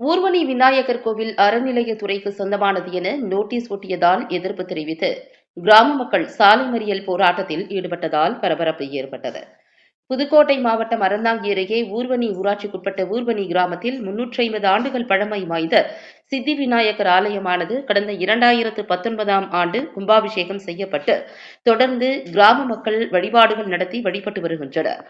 ஊர்வனி விநாயகர் கோவில் அறநிலையத்துறைக்கு சொந்தமானது என நோட்டீஸ் ஒட்டியதால் எதிர்ப்பு தெரிவித்து கிராம மக்கள் சாலை மறியல் போராட்டத்தில் ஈடுபட்டதால் பரபரப்பு ஏற்பட்டது. புதுக்கோட்டை மாவட்டம் அறந்தாங்கி அருகே ஊர்வனி ஊராட்சிக்குட்பட்ட ஊர்வனி கிராமத்தில் முன்னூற்றி ஐம்பது ஆண்டுகள் பழமை வாய்ந்த சித்தி விநாயகர் ஆலயமானது கடந்த இரண்டாயிரத்து பத்தொன்பதாம் ஆண்டு கும்பாபிஷேகம் செய்யப்பட்டு தொடர்ந்து கிராம மக்கள் வழிபாடுகள் நடத்தி வழிபட்டு வருகின்றனர்.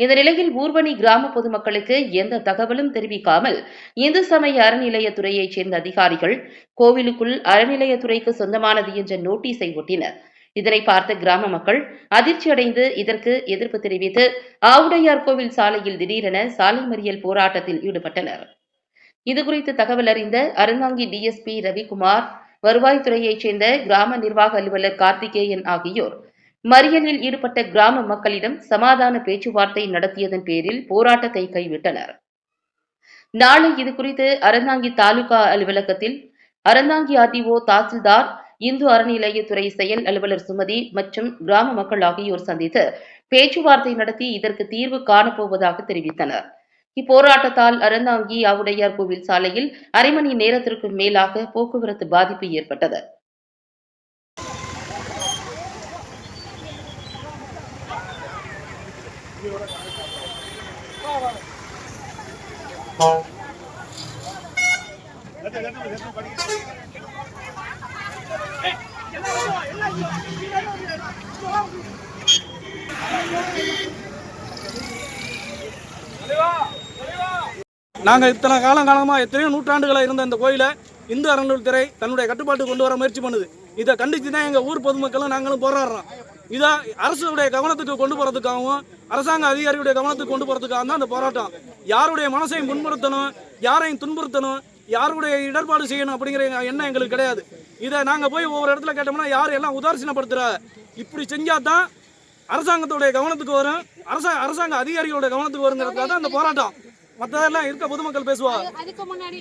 இந்த நிலையில் ஊர்வனி கிராம பொதுமக்களுக்கு எந்த தகவலும் தெரிவிக்காமல் இந்து சமய அறநிலையத்துறையைச் சேர்ந்த அதிகாரிகள் கோவிலுக்குள் அறநிலையத்துறைக்கு சொந்தமானது என்ற நோட்டீஸை ஒட்டினர். இதனை பார்த்த கிராம மக்கள் அதிர்ச்சியடைந்து இதற்கு எதிர்ப்பு தெரிவித்து ஆவுடையார் கோவில் சாலையில் திடீரென சாலை மறியல் போராட்டத்தில் ஈடுபட்டனர். இதுகுறித்து தகவல் அறிந்த அருந்தாங்கி டிஎஸ்பி ரவிக்குமார் வருவாய்த்துறையைச் சேர்ந்த கிராம நிர்வாக அலுவலர் கார்த்திகேயன் ஆகியோர் மறியலில் ஈடுபட்ட கிராம மக்களிடம் சமாதான பேச்சுவார்த்தை நடத்தியதன் பேரில் போராட்டத்தை கைவிட்டனர். நாளை இதுகுறித்து அறந்தாங்கி தாலுகா அலுவலகத்தில் அறந்தாங்கி அதிஓ தாசில்தார் இந்து அறநிலையத்துறை செயல் அலுவலர் சுமதி மற்றும் கிராம மக்கள் ஆகியோர் சந்தித்து பேச்சுவார்த்தை நடத்தி இதற்கு தீர்வு காணப்போவதாக தெரிவித்தனர். இப்போராட்டத்தால் அறந்தாங்கி ஆவுடையார் கோவில் சாலையில் அரை மணி நேரத்திற்கு மேலாக போக்குவரத்து பாதிப்பு ஏற்பட்டது. நாங்கள் இத்தனை காலம் காலமாக எத்தனையோ நூற்றாண்டுகளாக இருந்த இந்த கோயிலை இந்து அறநிலையத்துறை தன்னுடைய கட்டுப்பாட்டுக்கு கொண்டு வர முயற்சி பண்ணுது. இதை கண்டித்து தான் எங்கள் ஊர் பொதுமக்களும் நாங்களும் போராடுறோம். இதை அரசுடைய கவனத்துக்கு கொண்டு போகிறதுக்காகவும் அரசாங்க அதிகாரியுடைய கவனத்துக்கு கொண்டு போகிறதுக்காக தான் அந்த போராட்டம். யாருடைய மனசையும் புண்படுத்தணும் யாரையும் துன்புறுத்தணும் யாருடைய இடர்பாடு செய்யணும் அப்படிங்கிற எண்ணம் எங்களுக்கு கிடையாது. இதை நாங்கள் போய் ஒவ்வொரு இடத்துல கேட்டோம்னா யார் எல்லாம் உதாசீனப்படுத்துகிற இப்படி செஞ்சால் தான் அரசாங்கத்துடைய கவனத்துக்கு வரும். அரசாங்க அரசாங்க அதிகாரிகளோட கவனத்துக்கு வருங்கிறதுக்காக தான் அந்த போராட்டம். மற்றதெல்லாம் இருக்க பொதுமக்கள் பேசுவா. அதுக்கு முன்னாடி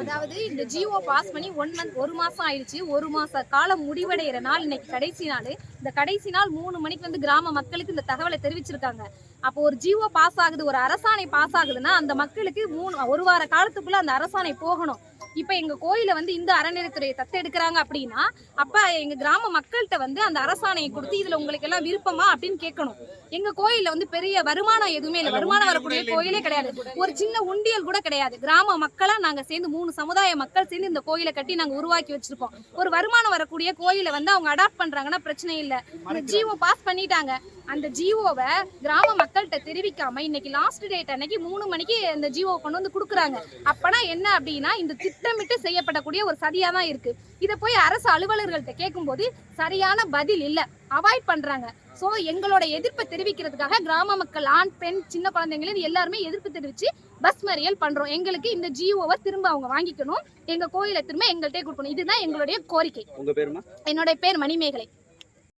அதாவது இந்த ஜிஓ பாஸ் பண்ணி ஒன் மந்த் ஒரு மாசம் ஆயிடுச்சு. ஒரு மாச காலம் முடிவடைகிற நாள் இன்னைக்கு கடைசி நாள். இந்த கடைசி நாள் மூணு மணிக்கு வந்து கிராம மக்களுக்கு இந்த தகவலை தெரிவிச்சிருக்காங்க. அப்போ ஒரு ஜியோ பாஸ் ஆகுது ஒரு அரசாணை பாஸ் ஆகுதுன்னா அந்த மக்களுக்கு மூணு ஒரு வார காலத்துக்குள்ள அந்த அரசாணை போகணும். இப்போ எங்க கோயில வந்து இந்த அறநிலையத்துறையை தத்தெடுக்கிறாங்க அப்படின்னா அப்ப எங்க கிராம மக்கள்கிட்ட வந்து அந்த அரசாணையை கொடுத்து இதுல உங்களுக்கு எல்லாம் விருப்பமா அப்படின்னு கேட்கணும். எங்க கோயில்ல வந்து பெரிய வருமானம் எதுவுமே இல்லை. வருமானம் வரக்கூடிய கோயிலே கிடையாது. ஒரு சின்ன உண்டியல் கூட கிடையாது. கிராம மக்களா நாங்க சேர்ந்து மூணு சமுதாய மக்கள் சேர்ந்து இந்த கோயிலை கட்டி நாங்க உருவாக்கி வச்சிருக்கோம் ஒரு வருமானம் வரக்கூடிய கோயிலை வந்து அவங்க அடாப்ட் பண்றாங்கன்னா பிரச்சனை இல்லை. இந்த ஜிஓ பாஸ் பண்ணிட்டாங்க. அந்த ஜிஓவை கிராம மக்கள்கிட்ட தெரிவிக்காம இன்னைக்கு லாஸ்ட் டேட் அன்னைக்கு மூணு மணிக்கு இந்த ஜிஓ கொண்டு வந்து கொடுக்குறாங்க. அப்பனா என்ன அப்படின்னா இந்த திட்டமிட்டு செய்யப்படக்கூடிய ஒரு சதியா தான் இருக்கு. இதை போய் அரசு அலுவலர்கள்ட்ட கேட்கும்போது சரியான பதில் இல்ல. அவாய்ட் பண்றாங்க. ஸோ எங்களோட எதிர்ப்பை தெரிவிக்கிறதுக்காக கிராம மக்கள் ஆண் பெண் சின்ன குழந்தைங்கள எல்லாருமே எதிர்ப்பு தெரிவிச்சு பஸ் மறியல் பண்றோம். எங்களுக்கு இந்த ஜியோவை திரும்ப அவங்க வாங்கிக்கணும். எங்க கோயிலை திரும்ப எங்கள்கிட்ட கொடுக்கணும். இதுதான் எங்களுடைய கோரிக்கை. என்னுடைய பேர் மணிமேகலை.